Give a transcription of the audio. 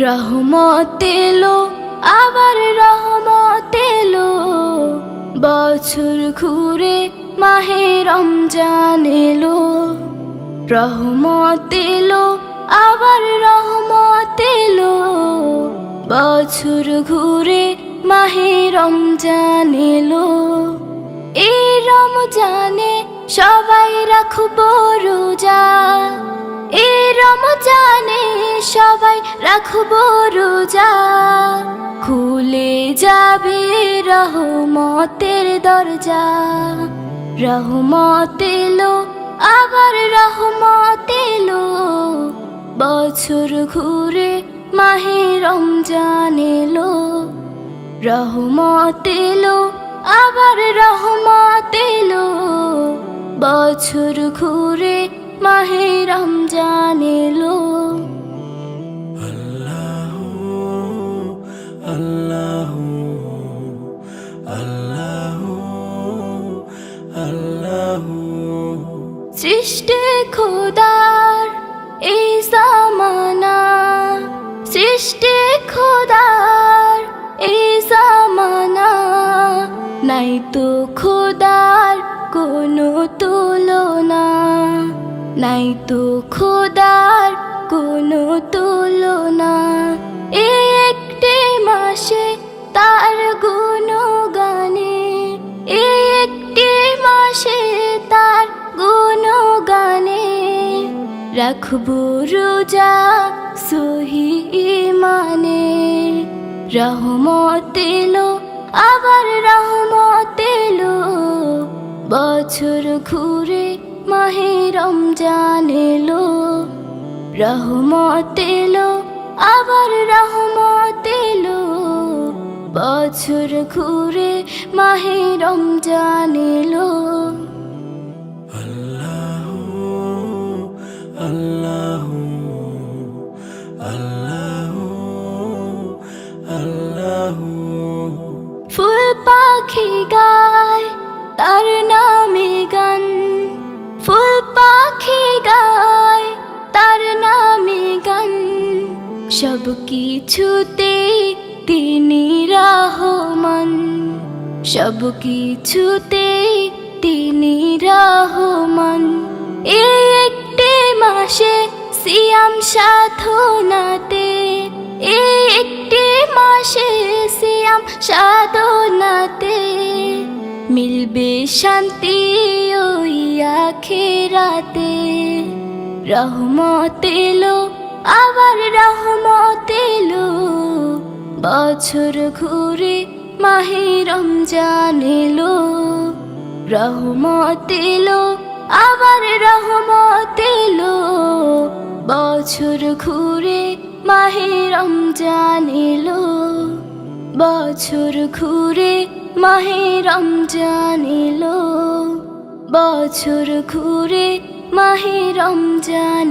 রহমত এলো, আবার রহমত এলো। বছর ঘুরে মাহে রমজান এলো। রহমত এলো, আবার রহমত এলো। বছর ঘুরে মাহে রমজান এলো। এই রমজানে সবাই রাখব রোজা। রাখব রোজা খুলে যাবে রহমতের দরজা। রহমত আবার রহমত বছর ঘুরে মাহে রমজান এলো। রহমত আবার রহমত বছর ঘুরে মাহে রমজান এলো। সৃষ্টি খোদার এই জামানা, সৃষ্টি খোদার এই জামানা। নাই তো খোদার কোনো তুলনা, নাই তো খোদার কোনো তুলনা। এই রাখব রোজা সহি মানে রহমত এলো, আবার রহমত এলো। বছর ঘুরে মাহে রমজান এলো। রহমত এলো, আবার রহমত এলো। বছর ঘুরে মাহে রমজান এলো। ফুল পাখি গায়, তার নামে গান। ফুল পাখি গায়, তার নামে গান। সব কিছুতে তিনি রহমান। সব কিছুতে তিনি রহমান। এই একটি মাসে সিয়াম সাধনাতে এই একটি মাসে সিয়াম সাধনাতে মিলবে শান্তি ওই আখেরাতে। রহমত এলো, আবার রহমত এলো। বছর ঘুরে মাহে রমজান এলো। রহমত এলো, আবার রহমত এলো। বছর ঘুরে মাহে রমজান এলো বছর ঘুরে মাহে রমজান এলো বছর ঘুরে মাহে রমজান